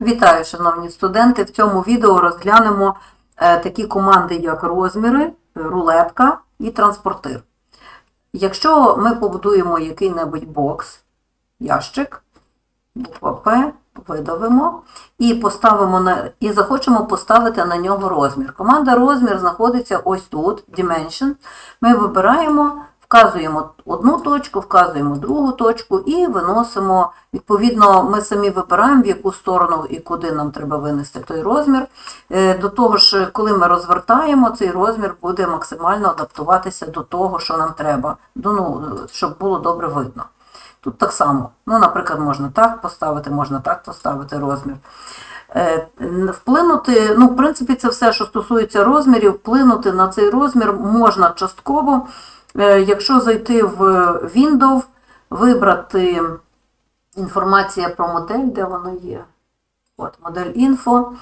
Вітаю, шановні студенти! В цьому відео розглянемо е, такі команди, як розміри, рулетка і транспортир. Якщо ми побудуємо який-небудь бокс, ящик, буква П, видавимо і поставимо на, і захочемо поставити на нього розмір. Команда розмір знаходиться ось тут, Dimension. Ми вибираємо, вказуємо одну точку, вказуємо другу точку і виносимо. Відповідно, ми самі вибираємо, в яку сторону і куди нам треба винести той розмір. Е, До того ж, коли ми розвертаємо, цей розмір буде максимально адаптуватися до того, що нам треба, ну, щоб було добре видно. Тут так само. Ну, наприклад, можна так поставити, можна так поставити розмір. Е, Вплинути, ну, в принципі, це все, що стосується розмірів, вплинути на цей розмір можна частково. Е, Якщо зайти в Windows, вибрати інформація про модель, де воно є. От, модель інфо.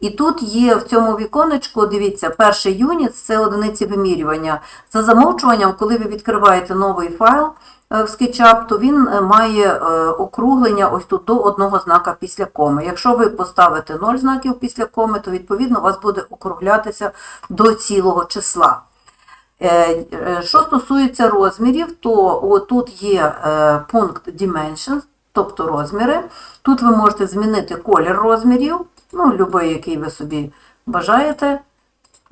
І тут є в цьому віконечку, дивіться, перший юніт це одиниці вимірювання. За замовчуванням, коли ви відкриваєте новий файл е, в SketchUp, то він е, має округлення ось тут до одного знака після коми. Якщо ви поставите 0 знаків після коми, то відповідно у вас буде округлятися до цілого числа. Е, е, Що стосується розмірів, то тут є е, пункт Dimensions, тобто розміри. Тут ви можете змінити колір розмірів, ну, будь-який, який ви собі бажаєте.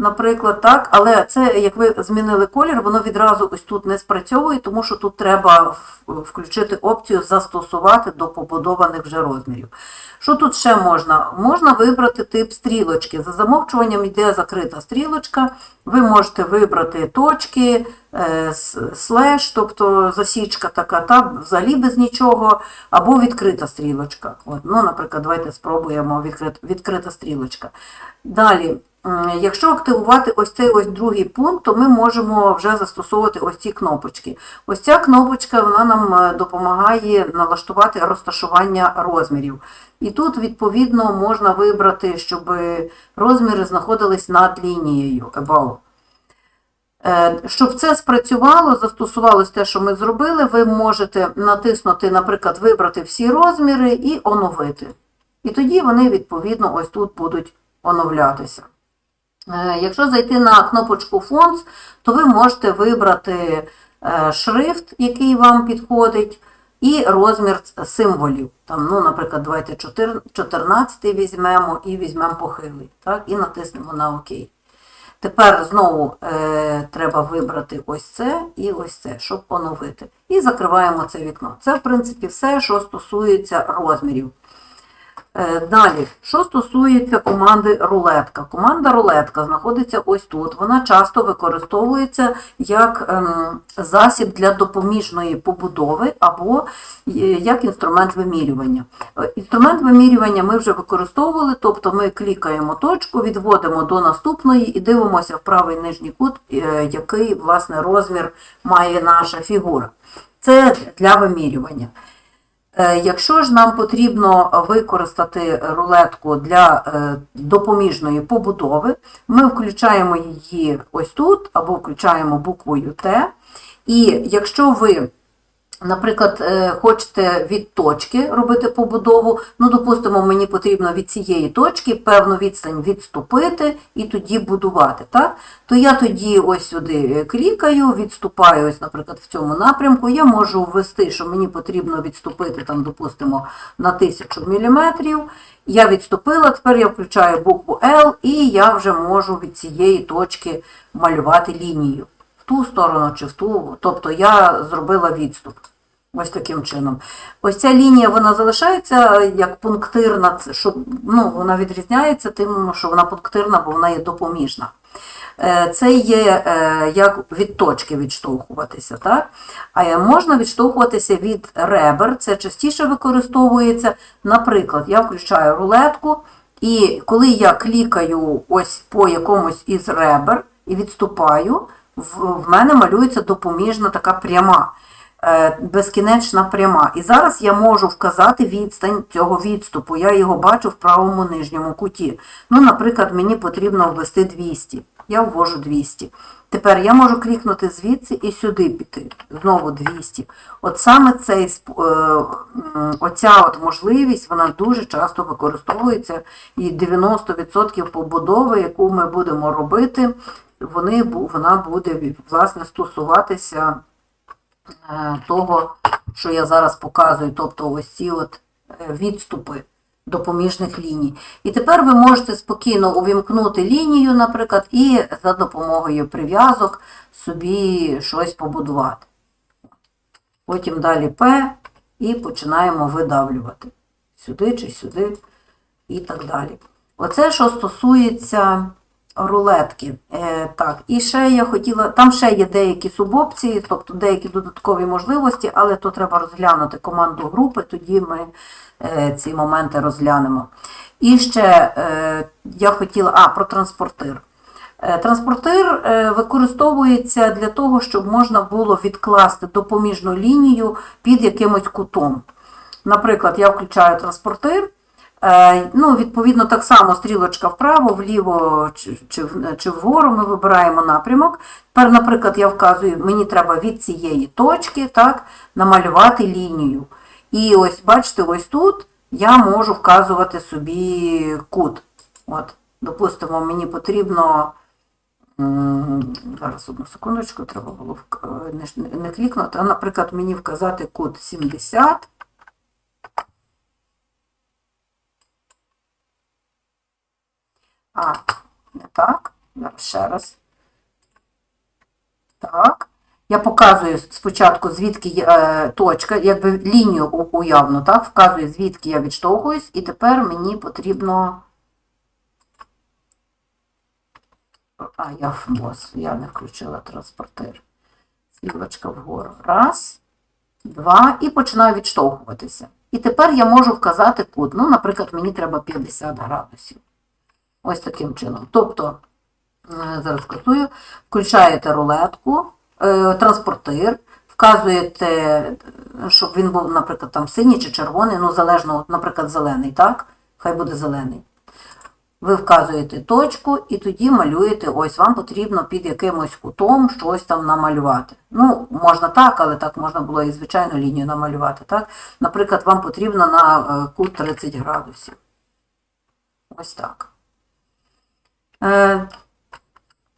Наприклад, так, але це, як ви змінили колір, воно відразу ось тут не спрацьовує, тому що тут треба включити опцію застосувати до побудованих вже розмірів. Що тут ще можна? Можна вибрати тип стрілочки. За замовчуванням йде закрита стрілочка. Ви можете вибрати точки, е, слеш, тобто засічка така, та взагалі без нічого, або відкрита стрілочка. От, ну, наприклад, давайте спробуємо відкрит, відкрита стрілочка. Далі. М, Якщо активувати ось цей ось другий пункт, то ми можемо вже застосовувати ось ці кнопочки. Ось ця кнопочка вона нам е, допомагає налаштувати розташування розмірів. І тут, відповідно, можна вибрати, щоб розміри знаходились над лінією above. Е, Щоб це спрацювало, застосувалось те, що ми зробили, ви можете натиснути, наприклад, вибрати всі розміри і оновити. І тоді вони, відповідно, ось тут будуть оновлятися. Е, Якщо зайти на кнопочку Fonts, то ви можете вибрати е, шрифт, який вам підходить, і розмір символів. Там, ну, наприклад, давайте 14 візьмемо і візьмемо похилий. Так, і натиснемо на ОК. Тепер знову е, треба вибрати ось це і ось це, щоб оновити. І закриваємо це вікно. Це, в принципі, все, що стосується розмірів. Е, Далі, що стосується команди рулетка. Команда рулетка знаходиться ось тут. Вона часто використовується як ем, засіб для допоміжної побудови або е, як інструмент вимірювання. Е, Інструмент вимірювання ми вже використовували, тобто ми клікаємо точку, відводимо до наступної і дивимося в правий нижній кут, який власне розмір має наша фігура. Це для вимірювання. Е, Якщо ж нам потрібно використати рулетку для е, допоміжної побудови, ми включаємо її ось тут або включаємо буквою Т. І якщо ви, наприклад, е, хочете від точки робити побудову, ну, допустимо, мені потрібно від цієї точки певну відстань відступити і тоді будувати, так? то я тоді ось сюди е, клікаю, відступаю, ось, наприклад, в цьому напрямку. Я можу ввести, що мені потрібно відступити, там, допустимо, на 1000 мм. Я відступила, тепер я включаю букву L, і я вже можу від цієї точки малювати лінію. Ту сторону чи в ту, тобто я зробила відступ. Ось таким чином. Ось ця лінія вона залишається як пунктирна, щоб, ну, вона відрізняється тим, що вона пунктирна, бо вона є допоміжна. Е, Це є е, як від точки відштовхуватися. Так? А е, можна відштовхуватися від ребер, це частіше використовується. Наприклад, я включаю рулетку, і коли я клікаю ось по якомусь із ребер і відступаю, в, мене малюється допоміжна така пряма. е, Безкінечна пряма. І зараз я можу вказати відстань цього відступу. Я його бачу в правому нижньому куті. Ну, наприклад, мені потрібно ввести 200. я ввожу 200. Тепер я можу клікнути звідси і сюди піти. Знову 200. От саме цей, е, оця от можливість, вона дуже часто використовується, і 90% побудови, яку ми будемо робити, вони, вона буде власне стосуватися е, того, що я зараз показую, тобто ось ці от е, відступи допоміжних ліній. І тепер ви можете спокійно увімкнути лінію, наприклад, і за допомогою прив'язок собі щось побудувати. Потім далі П і починаємо видавлювати сюди чи сюди і так далі. Оце, що стосується рулетки. Е, так, і ще я хотіла, там ще є деякі субопції, тобто деякі додаткові можливості, але то треба розглянути команду групи, тоді ми е, ці моменти розглянемо. І ще е, я хотіла, а, про транспортир. Е, Транспортир е, використовується для того, щоб можна було відкласти допоміжну лінію під якимось кутом. Наприклад, я включаю транспортир, ну, відповідно, так само стрілочка вправо, вліво чи, чи, вгору ми вибираємо напрямок. Тепер, наприклад, я вказую, мені треба від цієї точки так, намалювати лінію. І ось, бачите, ось тут я можу вказувати собі кут. От, допустимо, мені потрібно. Зараз одну секундочку, треба було не, не клікнути, а, наприклад, мені вказати кут 70. А, не так. Зараз ще раз. Так. Я показую спочатку, звідки е, точка, якби лінію у- уявно, так, вказую, звідки я відштовхуюсь, і тепер мені потрібно. А, я ФМОС, я не включила транспортир. Стрілочка вгору. Раз, два, і починаю відштовхуватися. І тепер я можу вказати кут. Ну, наприклад, мені треба 50 градусів. Ось таким чином. Тобто, е, зараз касую, включаєте рулетку, е, транспортир, вказуєте, щоб він був, наприклад, там синій чи червоний, ну, залежно, наприклад, зелений, так? Хай буде зелений. Ви вказуєте точку і тоді малюєте, ось вам потрібно під якимось кутом щось там намалювати. Ну, можна так, але так можна було і звичайну лінію намалювати. Так? Наприклад, вам потрібно на е, кут 30 градусів. Ось так. Е,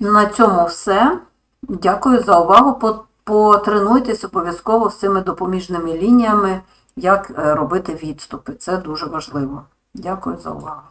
На цьому все. Дякую за увагу. Потренуйтесь обов'язково з цими допоміжними лініями, як е, робити відступи. Це дуже важливо. Дякую за увагу.